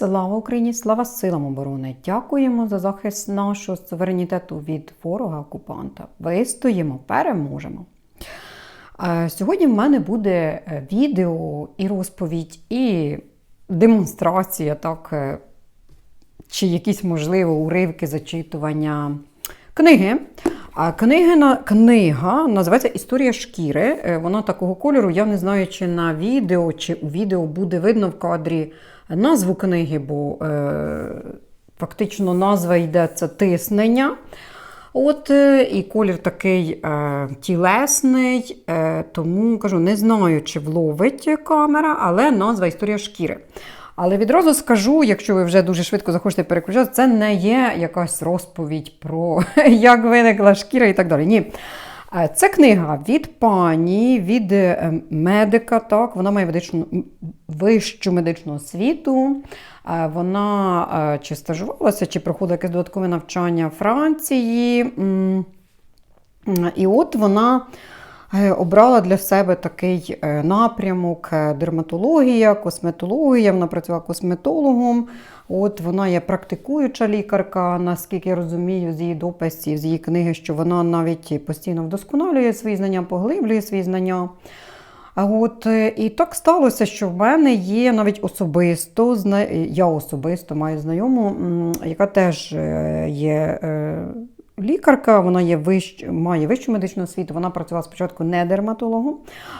Слава Україні! Слава силам оборони! Дякуємо за захист нашого суверенітету від ворога-окупанта. Вистоїмо, переможемо. Е, Сьогодні в мене буде е, відео і розповідь, і демонстрація, так, е, чи якісь, можливо, уривки зачитування книги. А книга, книга називається Історія шкіри. Вона такого кольору. Я не знаю, чи на відео, чи у відео буде видно в кадрі назву книги, бо е, фактично назва йде це тиснення. От, е, і колір такий е, тілесний, е, тому кажу, не знаю, чи вловить камера, але назва історія шкіри. Але відразу скажу, якщо ви вже дуже швидко захочете переключати, це не є якась розповідь про як виникла шкіра і так далі. Ні. Е, Це книга від пані, від е, медика. Так, вона має медичну, вищу медичну освіту. Е, Вона чи стажувалася, чи проходила якесь додаткове навчання в Франції. І от вона обрала для себе такий напрямок дерматологія, косметологія. Вона працювала косметологом. От вона є практикуюча лікарка, наскільки я розумію, з її дописів, з її книги, що вона навіть постійно вдосконалює свої знання, поглиблює свої знання. От е, і так сталося, що в мене є навіть особисто, я особисто маю знайому, яка теж е, є е, лікарка, вона є вищ, має вищу медичну освіту. Вона працювала спочатку не дерматологом,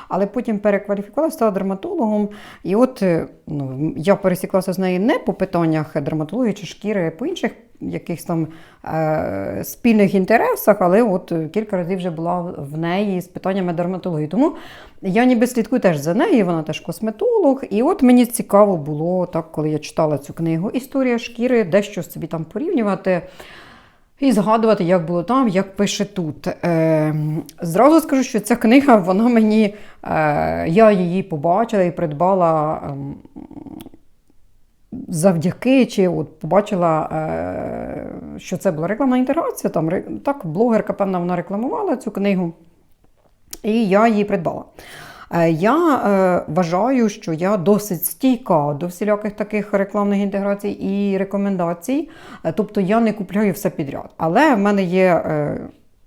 але потім перекваліфікувалася, стала дерматологом. І от е, ну, я пересіклася з нею не по питаннях дерматології чи шкіри, а по інших якихось там е, спільних інтересах, але от е, кілька разів вже була в неї з питаннями дерматології. Тому я ніби слідкую теж за нею, вона теж косметолог. І от мені цікаво було, так, коли я читала цю книгу Історія шкіри, дещо собі там порівнювати. І згадувати, як було там, як пише тут. Е, зразу скажу, що ця книга, вона мені, е, я її побачила і придбала ем, завдяки, чи от побачила, е, що це була рекламна інтеграція. Там, так, блогерка, певна, вона рекламувала цю книгу, і я її придбала. Е, Я е, вважаю, що я досить стійка до всіляких таких рекламних інтеграцій і рекомендацій. Е, Тобто я не купляю все підряд. Але в мене є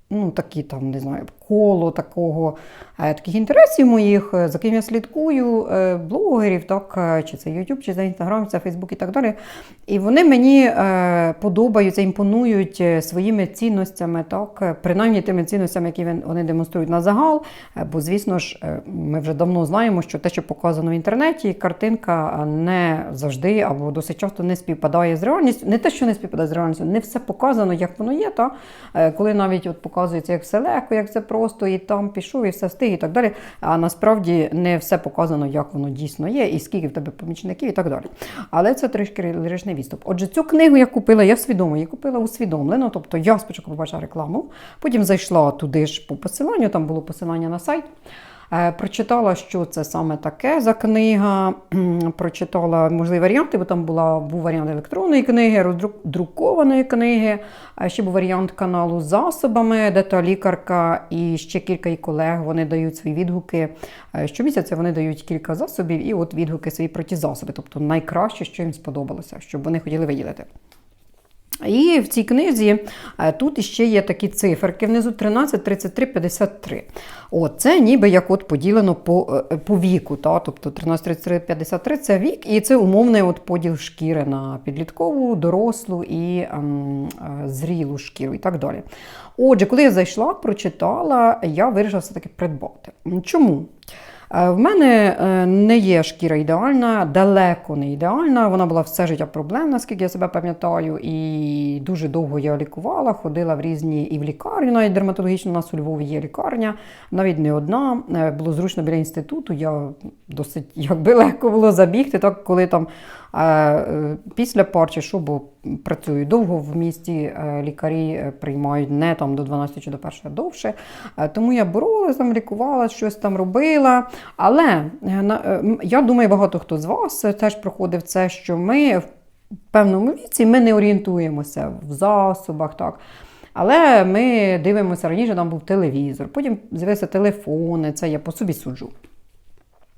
ну, такі там, не знаю, коло такого, е, таких інтересів моїх, е, за ким я слідкую, е, блогерів, так, чи це YouTube, чи це Instagram, чи це Facebook і так далі. І вони мені подобаються, імпонують своїми цінностями, так, принаймні тими цінностями, які вони демонструють на загал. Бо, звісно ж, ми вже давно знаємо, що те, що показано в інтернеті, картинка не завжди або досить часто не співпадає з реальністю. Не те, що не співпадає з реальністю, не все показано, як воно є. Та? Коли навіть от показується, як все легко, як це просто, і там пішов, і все встиг, і так далі. А насправді не все показано, як воно дійсно є, і скільки в тебе помічників, і так далі. Але це трішки ліричний відступ. Отже, цю книгу я купила, я свідомо її купила усвідомлено. Тобто я спочатку побачила рекламу, потім зайшла туди ж по посиланню, там було посилання на сайт. Е, Прочитала, що це саме таке за книга. Прочитала можливі варіанти, бо там була, був варіант електронної книги, роздрукованої книги, ще був варіант каналу з засобами, де та лікарка і ще кілька її колег вони дають свої відгуки. Е, Щомісяця вони дають кілька засобів і от відгуки свої про ті засоби, тобто найкраще, що їм сподобалося, щоб вони хотіли виділити. І в цій книзі е, тут іще є такі циферки внизу 13, 33, 53. О, це ніби як от поділено по, е, по віку. Та? Тобто 13, 33, 53 це вік, і це умовний от поділ шкіри на підліткову, дорослу і ем, е, зрілу шкіру і так далі. Отже, коли я зайшла, прочитала, я вирішила все-таки придбати. Чому? Е, В мене е, не є шкіра ідеальна, далеко не ідеальна. Вона була все життя проблемна, наскільки я себе пам'ятаю, і дуже довго я лікувала, ходила в різні і в лікарню, навіть дерматологічно у нас у Львові є лікарня, навіть не одна. Е, Було зручно біля інституту. Я досить якби легко було забігти, так коли там після пар чи що, бо працюю довго в місті, лікарі приймають не там до 12 чи до 1 довше. Тому я боролася, там лікувала, щось там робила. Але е, е, я думаю, багато хто з вас теж проходив це, що ми в певному віці ми не орієнтуємося в засобах. так. Але ми дивимося раніше, там був телевізор, потім з'явився телефони, це я по собі суджу.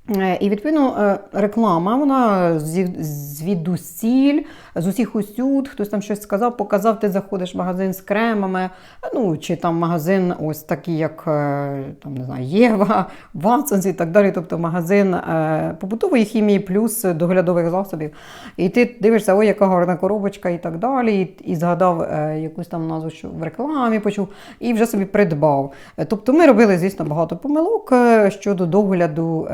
Е, І відповідно е, реклама, вона звідусіль, з усіх усюд, хтось там щось сказав, показав, ти заходиш в магазин з кремами, ну чи там магазин, ось такий, як е, там не знаю, Єва, Ватсонс і так далі. Тобто магазин побутової хімії плюс доглядових засобів. І ти дивишся, ой, яка гарна коробочка і так далі. І, згадав якусь там назву, що в рекламі почув, і вже собі придбав. Тобто ми робили, звісно, багато помилок щодо догляду,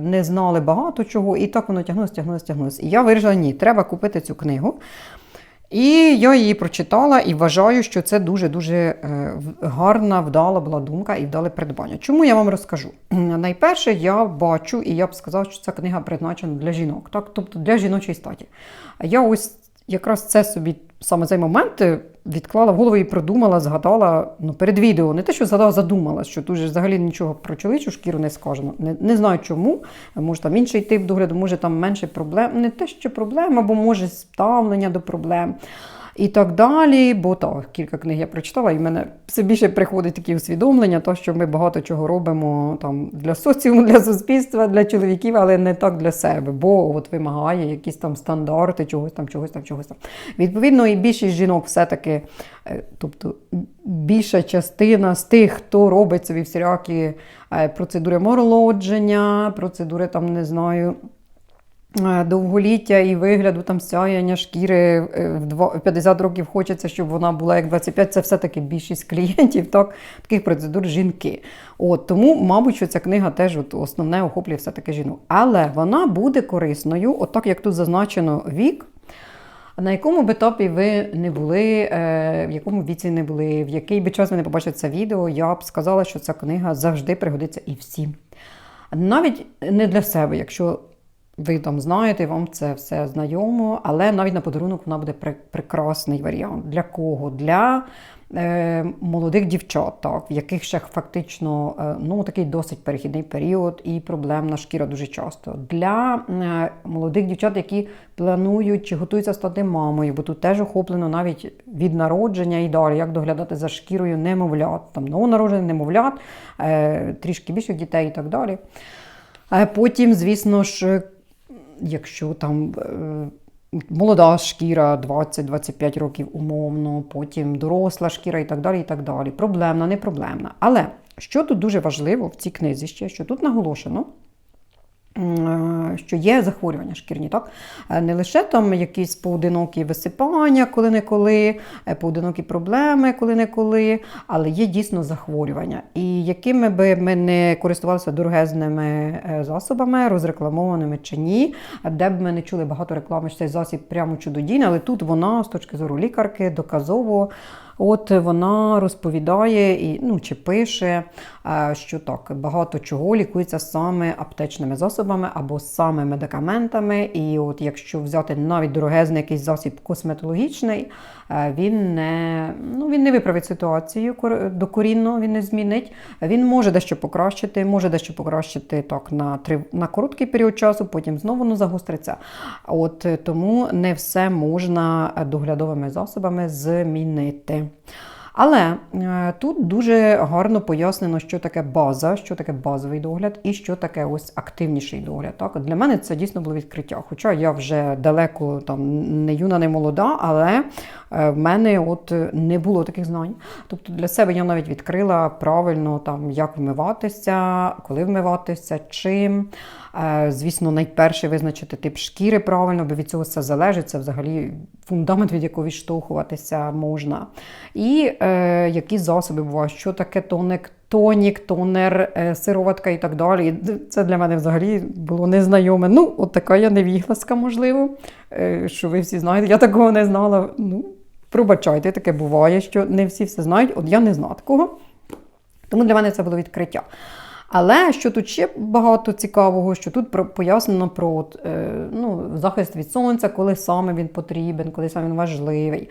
не знали багато чого, і так воно тягнулося, тягнулося, тягнулося. І я вирішила, ні, треба купити цю книгу. І я її прочитала і вважаю, що це дуже-дуже е, гарна, вдала була думка і вдале придбання. Чому я вам розкажу? Найперше, я бачу, і я б сказав, що ця книга призначена для жінок, так? тобто для жіночої статі. Я ось якраз це собі саме цей момент е, відклала в голову і продумала, згадала ну, перед відео. Не те, що згадала, задумала, що тут же взагалі нічого про чоловічу шкіру не скажено. Не, не знаю чому. Може там інший тип догляду, може там менше проблем. Не те, що проблема, або може ставлення до проблем. І так далі, бо так, кілька книг я прочитала, і в мене все більше приходить такі усвідомлення, то, що ми багато чого робимо там для соціуму, для суспільства, для чоловіків, але не так для себе, бо от вимагає якісь там стандарти, чогось там, чогось там, чогось там. Відповідно, і більшість жінок все-таки, е, тобто більша частина з тих, хто робить собі всілякі е, процедури моролодження, процедури там, не знаю. Е, Довголіття і вигляду там сяяння шкіри е, в 50 років хочеться, щоб вона була як 25. Це все-таки більшість клієнтів, так, таких процедур жінки. От, тому, мабуть, що ця книга теж от, основне охоплює все-таки жінок. Але вона буде корисною, от так як тут зазначено вік. На якому б етапі ви не були, е, в якому віці не були, в який би час ви не побачили це відео, я б сказала, що ця книга завжди пригодиться і всім. Навіть не для себе, якщо ви там знаєте, вам це все знайомо, але навіть на подарунок вона буде прекрасний варіант. Для кого? Для е, молодих дівчат, так, в яких ще фактично е, ну, такий досить перехідний період і проблемна шкіра дуже часто. Для е, молодих дівчат, які планують чи готуються стати мамою, бо тут теж охоплено навіть від народження і далі, як доглядати за шкірою немовлят, там новонароджених немовлят, е, трішки більших дітей і так далі. А потім, звісно ж, якщо там е, молода шкіра 20-25 років умовно, потім доросла шкіра і так далі. і так далі. Проблемна, не проблемна. Але що тут дуже важливо в цій книзі ще, що тут наголошено. Е, Що є захворювання шкірні, так? Е, Не лише там якісь поодинокі висипання, коли-неколи, е, поодинокі проблеми, коли-неколи, але є дійсно захворювання. І якими би ми не користувалися дорогезними засобами, розрекламованими чи ні, де б ми не чули багато реклами, що цей засіб прямо чудодійний, але тут вона з точки зору лікарки доказово. От вона розповідає і ну чи пише, що так багато чого лікується саме аптечними засобами або саме медикаментами. І от якщо взяти навіть дорогезний якийсь засіб косметологічний, він не ну він не виправить ситуацію докорінно, він не змінить. Він може дещо покращити, може дещо покращити так на три на короткий період часу, потім знову воно загостриться. От е, тому не все можна доглядовими засобами змінити. Але е, тут дуже гарно пояснено, що таке база, що таке базовий догляд і що таке ось активніший догляд. Так, для мене це дійсно було відкриття. Хоча я вже далеко там не юна, не молода, але е, в мене от не було таких знань. Тобто для себе я навіть відкрила правильно там, як вмиватися, коли вмиватися, чим. Е, Звісно, найперше визначити тип шкіри правильно, бо від цього все залежить. Це взагалі фундамент, від якого відштовхуватися можна. І е, які засоби бувають, що таке тоник, тонік, тонер, е, сироватка і так далі. Це для мене взагалі було незнайоме. Ну, от така я невігласка, можливо, е, що ви всі знаєте. Я такого не знала. Ну, пробачайте, таке буває, що не всі все знають. От я не знала такого. Тому для мене це було відкриття. Але що тут ще багато цікавого, що тут пояснено про е, ну, захист від сонця, коли саме він потрібен, коли саме він важливий,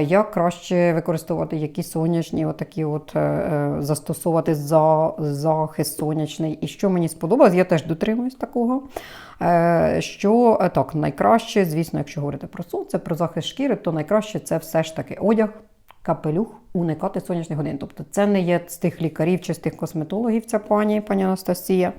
як краще використовувати які сонячні, отакі от, е, е, застосовувати за, захист сонячний. І що мені сподобалось, я теж дотримуюсь такого. Що так, найкраще, звісно, якщо говорити про сонце, про захист шкіри, то найкраще це все ж таки одяг, капелюх, уникати сонячних годин. Тобто це не є з тих лікарів чи з тих косметологів, ця пані, пані Анастасія.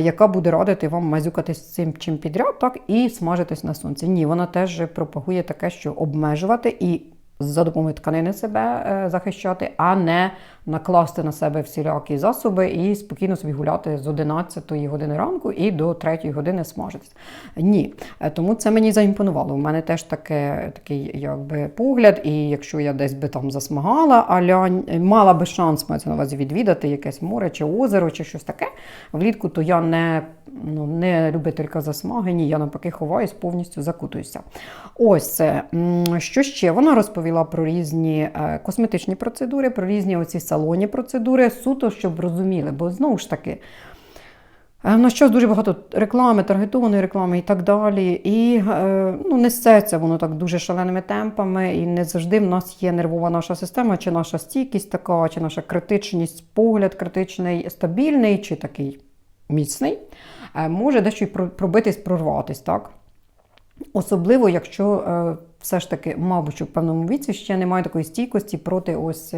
яка буде радити вам мазюкатись цим чим підряд, так і смажитись на сонці. Ні, вона теж пропагує таке, що обмежувати і за допомогою тканини себе е, захищати, а не накласти на себе всілякі засоби і спокійно собі гуляти з 11 години ранку і до 3 години смажитись. Ні, Е, тому це мені заімпонувало. У мене теж таке, такий якби погляд, і якщо я десь би там засмагала, аля мала би шанс мається на увазі відвідати якесь море чи озеро, чи щось таке влітку, то я не, ну, не любителька засмаги, ні, я навпаки ховаюсь, повністю закутуюся. Ось. Що ще? Вона розповіла про різні е, косметичні процедури, про різні оці салонні процедури, суто, щоб розуміли, бо знову ж таки. е, На щось дуже багато реклами, таргетованої реклами і так далі. І е, ну, несеться воно так дуже шаленими темпами, і не завжди в нас є нервова наша система, чи наша стійкість така, чи наша критичність, погляд критичний, стабільний, чи такий міцний, е, може дещо й пробитись, прорватись. так? Особливо, якщо все ж таки, мабуть, в певному віці ще немає такої стійкості проти ось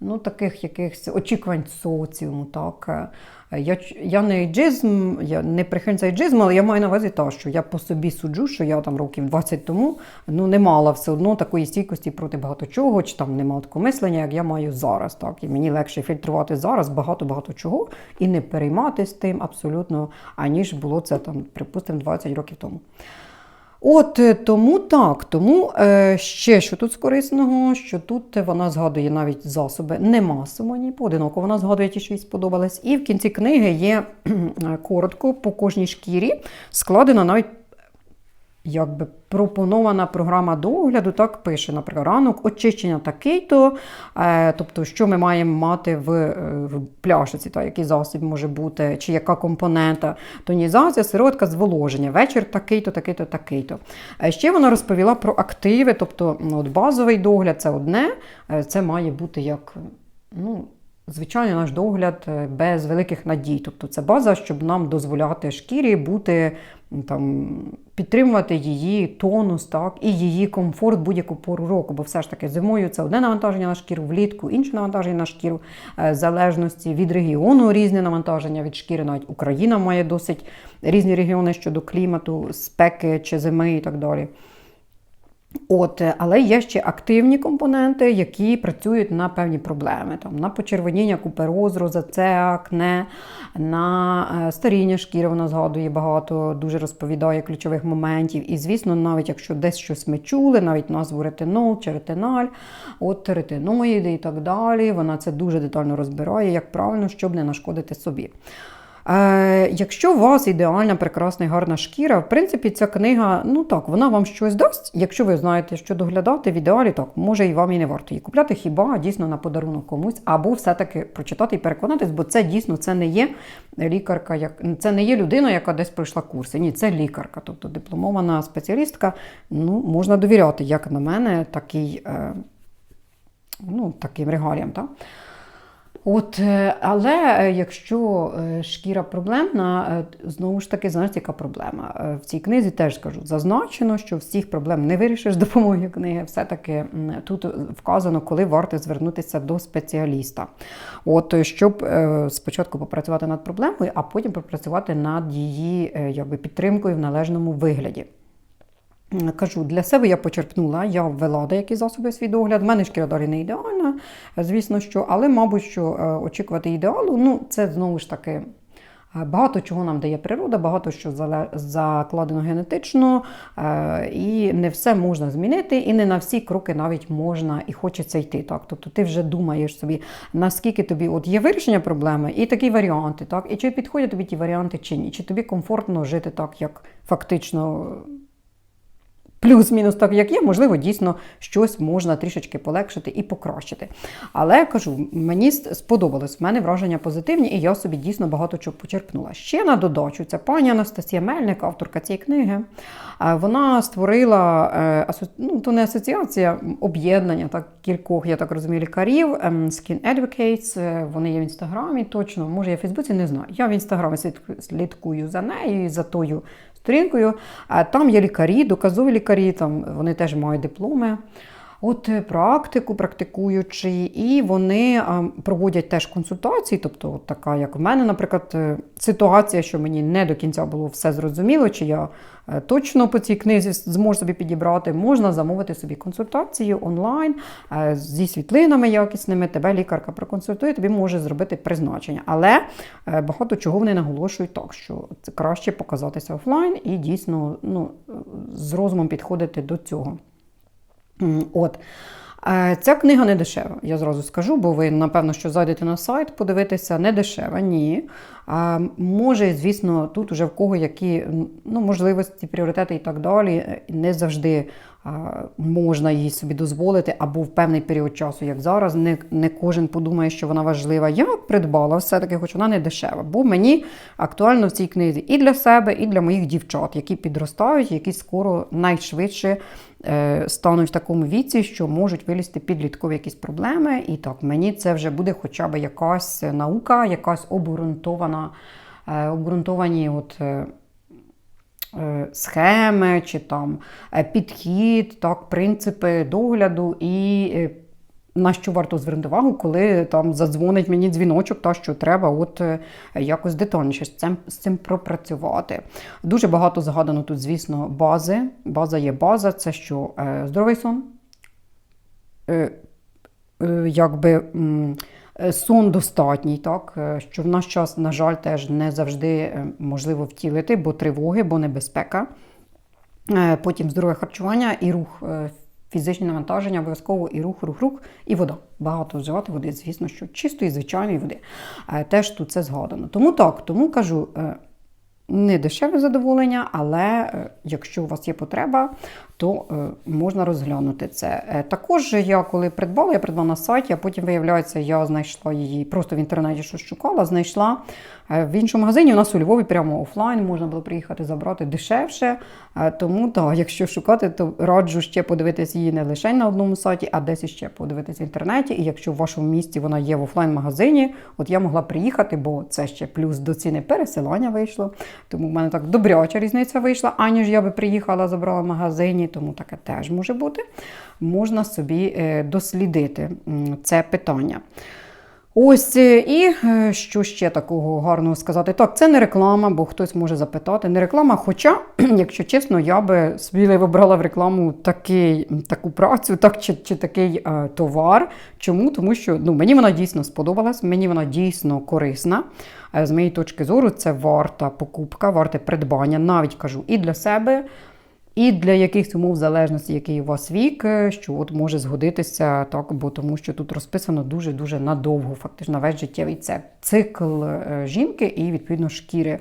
ну, таких якихось очікувань соціуму. Так. Е, Я, я не іджизм, я не прихильниця іджизму, але я маю на увазі те, що я по собі суджу, що я там років 20 тому ну, не мала все одно такої стійкості проти багато чого, чи там не мала такого мислення, як я маю зараз. Так. І мені легше фільтрувати зараз багато-багато чого і не перейматися тим абсолютно, аніж було це там, припустимо, 20 років тому. От е, тому так, тому е, ще що тут з корисного, що тут вона згадує навіть засоби не масово, ні поодиноко. Вона згадує ті, що їй сподобались. І в кінці книги є коротко по кожній шкірі складена навіть якби пропонована програма догляду, так пише, наприклад, ранок, очищення такий-то, е, тобто, що ми маємо мати в, е, в пляшиці, та, який засіб може бути, чи яка компонента, тонізація, сироватка, зволоження, вечір такий-то, такий-то, такий-то. Е, Ще вона розповіла про активи, тобто ну, от базовий догляд це одне, е, це має бути як. ну, Звичайно, наш догляд е, без великих надій. Тобто це база, щоб нам дозволяти шкірі бути там, підтримувати її тонус, так, і її комфорт будь-яку пору року. Бо все ж таки зимою це одне навантаження на шкіру, влітку інше навантаження на шкіру, Е, в залежності від регіону різне навантаження від шкіри. Навіть Україна має досить різні регіони щодо клімату, спеки чи зими і так далі. От, але є ще активні компоненти, які працюють на певні проблеми, там, на почервоніння, купероз, розацеа, акне, на е, старіння шкіри вона згадує багато, дуже розповідає ключових моментів. І, звісно, навіть якщо десь щось ми чули, навіть назву ретинол чи ретиналь, от ретиноїди і так далі, вона це дуже детально розбирає, як правильно, щоб не нашкодити собі. Е, якщо у вас ідеальна, прекрасна і гарна шкіра, в принципі, ця книга, ну так, вона вам щось дасть. Якщо ви знаєте, що доглядати, в ідеалі так, може і вам і не варто її купляти, хіба дійсно на подарунок комусь, або все-таки прочитати і переконатись, бо це дійсно це не є лікарка, як це не є людина, яка десь пройшла курси. Ні, це лікарка, тобто дипломована спеціалістка. Ну, можна довіряти, як на мене, такий, е, ну, таким регаліям. Так? От, е, але е, якщо е, шкіра проблемна, знову ж таки, знаєте, яка проблема? В цій книзі теж скажу, зазначено, що всіх проблем не вирішиш допомогою книги. Все-таки тут вказано, коли варто звернутися до спеціаліста. От, щоб спочатку попрацювати над проблемою, а потім попрацювати над її якби, підтримкою в належному вигляді. Кажу, для себе я почерпнула, я ввела деякі засоби в свій догляд. У мене шкіра далі не ідеальна, звісно, що, але, мабуть, що е, очікувати ідеалу, ну, це знову ж таки. е, Багато чого нам дає природа, багато що закладено генетично, е, і не все можна змінити, і не на всі кроки навіть можна і хочеться йти. Так? Тобто ти вже думаєш собі, наскільки тобі от є вирішення проблеми, і такі варіанти, так? і чи підходять тобі ті варіанти, чи ні, чи тобі комфортно жити так, як фактично плюс-мінус так, як є, можливо, дійсно щось можна трішечки полегшити і покращити. Але кажу, мені сподобалось, в мене враження позитивні, і я собі дійсно багато чого почерпнула. Ще на додачу, це пані Анастасія Мельник, авторка цієї книги. Е, Вона створила е, ну, то не асоціація, об'єднання так, кількох, я так розумію, лікарів, ем, Skin Advocates, е, вони є в інстаграмі, точно, може, я в Фейсбуці, не знаю. Я в інстаграмі слідкую- за нею за тою сторінкою. А Там є лікарі, доказові лікарі, там вони теж мають дипломи. От е, практику практикуючи, і вони проводять теж консультації. Тобто, от така, як в мене, наприклад, е, ситуація, що мені не до кінця було все зрозуміло, чи я е, точно по цій книзі зможу собі підібрати, можна замовити собі консультацію онлайн зі світлинами якісними. Тебе лікарка проконсультує, тобі може зробити призначення. Але багато чого вони наголошують так, що краще показатися офлайн і дійсно ну, з розумом підходити до цього. От. Е, Ця книга не дешева, я зразу скажу, бо ви, напевно, що зайдете на сайт, подивитися, не дешева, ні. А, може, звісно, тут уже в кого які ну, можливості, пріоритети і так далі, е, не завжди можна її собі дозволити, або в певний період часу, як зараз, не, не кожен подумає, що вона важлива. Я придбала все-таки, хоч вона не дешева, бо мені актуально в цій книзі і для себе, і для моїх дівчат, які підростають, які скоро найшвидше е, стануть в такому віці, що можуть вилізти підліткові якісь проблеми. І так, мені це вже буде хоча б якась наука, якась обґрунтована, е, обґрунтовані от. е, е, Схеми чи там підхід, так, принципи догляду і на що варто звернути увагу, коли там задзвонить мені дзвіночок, та що треба от якось детальніше з цим, з цим пропрацювати. Дуже багато згадано тут, звісно, бази. База є база, це що здоровий сон, якби сон достатній, так, е, що в наш час, на жаль, теж не завжди е, можливо втілити, бо тривоги, бо небезпека. Е, Потім здорове харчування і рух, е, фізичні навантаження, обов'язково і рух, рух, рух, і вода. Багато вживати води, звісно, що чистої, звичайної води. Е, Теж тут це згадано. Тому так, тому кажу. е, Не дешеве задоволення, але е, якщо у вас є потреба, то е, можна розглянути це. Е, Також я коли придбала, я придбала на сайті, а потім виявляється, я знайшла її просто в інтернеті, щось шукала, знайшла е, в іншому магазині. У нас у Львові прямо офлайн можна було приїхати забрати дешевше. Тому так, якщо шукати, то раджу ще подивитись її не лише на одному сайті, а десь ще подивитись в інтернеті. І якщо в вашому місті вона є в офлайн-магазині, от я могла приїхати, бо це ще плюс до ціни пересилання вийшло. Тому в мене так добряча різниця вийшла, аніж я би приїхала, забрала в магазині, тому таке теж може бути. Можна собі е, дослідити це питання. Ось е, і е, що ще такого гарного сказати? Так, це не реклама, бо хтось може запитати. Не реклама. Хоча, якщо чесно, я би собі вибрала в рекламу такий, таку працю, так чи, чи такий е, товар. Чому? Тому що ну, мені вона дійсно сподобалась, мені вона дійсно корисна. З моєї точки зору, це варта покупка, варте придбання, навіть кажу, і для себе. І для яких умов в залежності, який у вас вік, е, що от може згодитися так, бо тому що тут розписано дуже дуже надовго, фактично на весь життєвий це цикл е, жінки і відповідно шкіри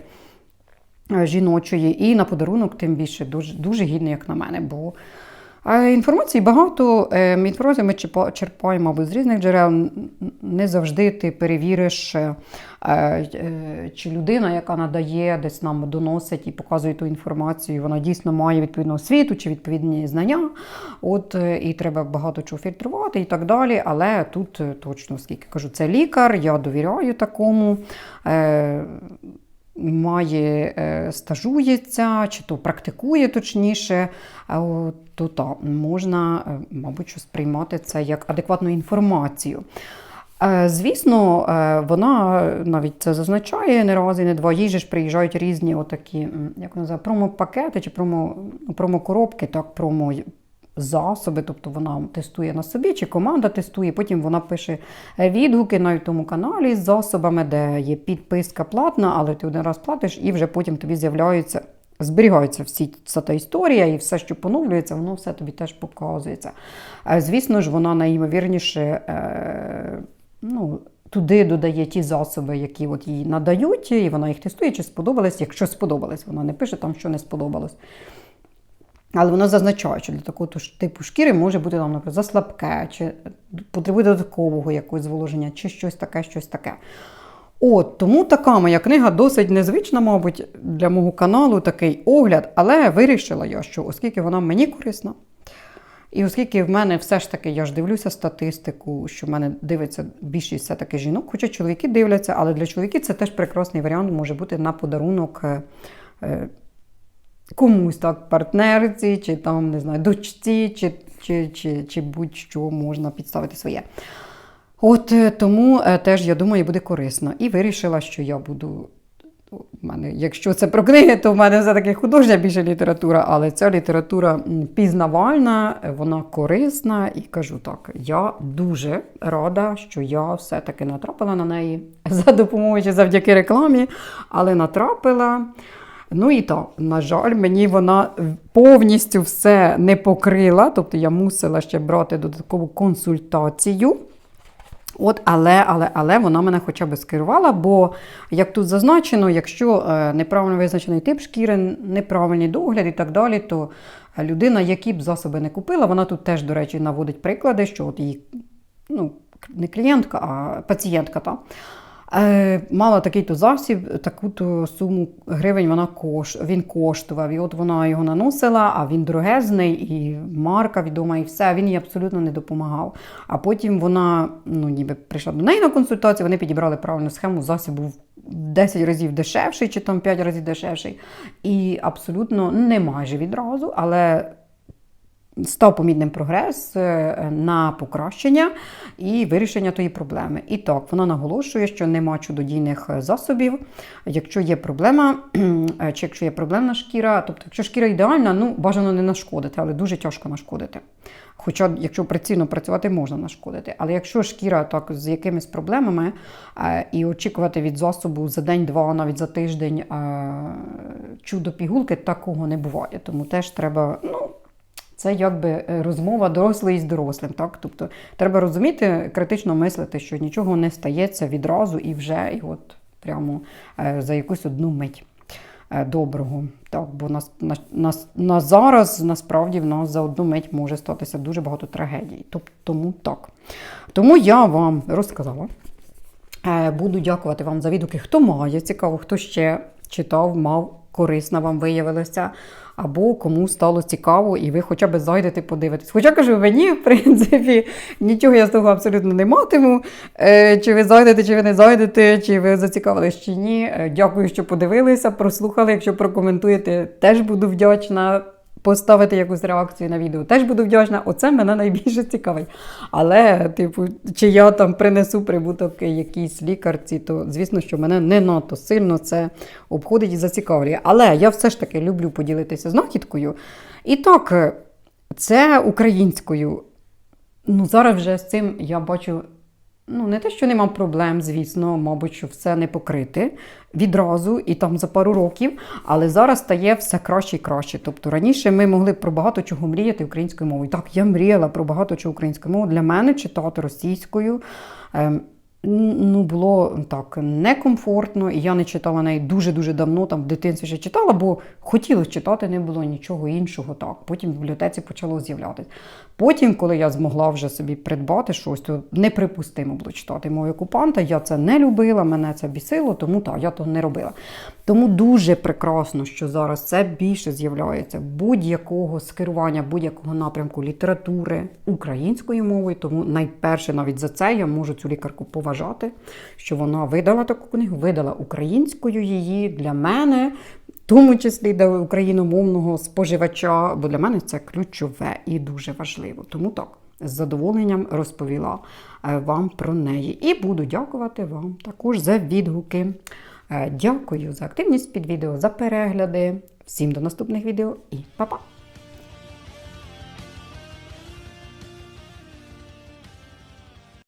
е, жіночої. І на подарунок, тим більше, дуже дуже гідний, як на мене. Бо інформації багато. е, Інформацію ми чіпа- черпаємо з різних джерел. Не завжди ти перевіриш, е, е, чи людина, яка надає, десь нам доносить і показує ту інформацію, вона дійсно має відповідну освіту чи відповідні знання. От е, і треба багато чого фільтрувати і так далі. Але тут е, точно, оскільки кажу, це лікар, я довіряю такому. Е, Має е, стажується, чи то практикує точніше, а то так, можна, е, мабуть, що сприймати це як адекватну інформацію. Е, Звісно, е, вона навіть це зазначає не раз і не два. Їй же ж приїжджають різні отакі, як називає, промо-пакети чи промо, ну, промо-коробки, так, промо засоби, тобто вона тестує на собі, чи команда тестує, потім вона пише відгуки на тому каналі з засобами, де є підписка платна, але ти один раз платиш, і вже потім тобі з'являються. Зберігаються всі та історія і все, що поновлюється, воно все тобі теж показується. Е, Звісно ж, вона найімовірніше е, ну, туди додає ті засоби, які от їй надають, і вона їх тестує, чи сподобались. Якщо сподобались, вона не пише там, що не сподобалось. Але воно зазначає, що для такого типу шкіри може бути там, наприклад, заслабке, чи потребує додаткового якогось зволоження, чи щось таке, щось таке. От, тому така моя книга досить незвична, мабуть, для мого каналу такий огляд, але вирішила я, що оскільки вона мені корисна, і оскільки в мене все ж таки, я ж дивлюся статистику, що в мене дивиться більшість все-таки жінок, хоча чоловіки дивляться, але для чоловіків це теж прекрасний варіант може бути на подарунок е, е, комусь, так, партнерці, чи там, не знаю, дочці, чи чи, чи, чи будь-що можна підставити своє. От е, тому е, теж, я думаю, буде корисно. І вирішила, що я буду. У мене, якщо це про книги, то в мене все-таки художня більше література, але ця література пізнавальна, вона корисна. І кажу так, я дуже рада, що я все-таки натрапила на неї за допомогою чи завдяки рекламі, але натрапила. Ну і так, на жаль, мені вона повністю все не покрила, тобто я мусила ще брати додаткову консультацію. От, але, але, але вона мене хоча б скерувала, бо як тут зазначено, якщо е, неправильно визначений тип шкіри, неправильний догляд і так далі, то людина, які б засоби не купила, вона тут теж, до речі, наводить приклади, що от її ну, не клієнтка, а пацієнтка. Та, е, мала такий-то засіб, таку-то суму гривень вона кош, він коштував. І от вона його наносила, а він дорогезний, і марка відома, і все. Він їй абсолютно не допомагав. А потім вона ну, ніби прийшла до неї на консультацію, вони підібрали правильну схему, засіб був 10 разів дешевший, чи там 5 разів дешевший. І абсолютно не майже відразу, але став помітним прогрес е, на покращення і вирішення тої проблеми. І так, вона наголошує, що нема чудодійних е, засобів. Якщо є проблема, е, чи якщо є проблемна шкіра, тобто, якщо шкіра ідеальна, ну бажано не нашкодити, але дуже тяжко нашкодити. Хоча, якщо прицільно працювати, можна нашкодити. Але якщо шкіра так з якимись проблемами і очікувати від засобу за день-два, навіть за тиждень чудо пігулки, такого не буває. Тому теж треба. ну, це якби е, розмова дорослий з дорослим. Так? Тобто треба розуміти, критично мислити, що нічого не стається відразу і вже і от прямо е, за якусь одну мить е, доброго. Так, бо нас, на, нас, на зараз насправді в нас за одну мить може статися дуже багато трагедій. Тобто, тому так. Тому я вам розказала. Буду дякувати вам за відгуки. Хто має цікаво, хто ще читав, мав, корисна вам виявилася, або кому стало цікаво, і ви хоча б зайдете подивитись. Хоча кажу, мені, в принципі, нічого я з того абсолютно не матиму. Е, Чи ви зайдете, чи ви не зайдете, чи ви зацікавились, чи ні. Е, Дякую, що подивилися, прослухали. Якщо прокоментуєте, теж буду вдячна. Поставити якусь реакцію на відео. Теж буду вдячна, оце мене найбільше цікавить. Але, типу, чи я там принесу прибуток якійсь лікарці, то звісно, що мене не надто сильно це обходить і зацікавлює. Але я все ж таки люблю поділитися знахідкою. І так, це українською. Ну, зараз вже з цим я бачу. Ну, не те, що нема проблем, звісно, мабуть, що все не покрите відразу і там за пару років, але зараз стає все краще і краще. Тобто раніше ми могли про багато чого мріяти українською мовою. Так, я мріяла про багато чого українською мовою. Для мене читати російською. ем, Ну, було так некомфортно, і я не читала неї дуже-дуже давно, там в дитинстві ще читала, бо хотілося читати, не було нічого іншого. Так. Потім в бібліотеці почало з'являтися. Потім, коли я змогла вже собі придбати щось, то неприпустимо було читати мову окупанта. Я це не любила, мене це бісило, тому так, я того не робила. Тому дуже прекрасно, що зараз це більше з'являється будь-якого скерування, будь-якого напрямку літератури українською мовою. Тому найперше навіть за це я можу цю лікарку поважати, що вона видала таку книгу, видала українською її для мене. Тому числі до україномовного споживача, бо для мене це ключове і дуже важливо. Тому так, з задоволенням розповіла е, вам про неї. І буду дякувати вам також за відгуки. Е, Дякую за активність під відео, за перегляди. Всім до наступних відео і па-па!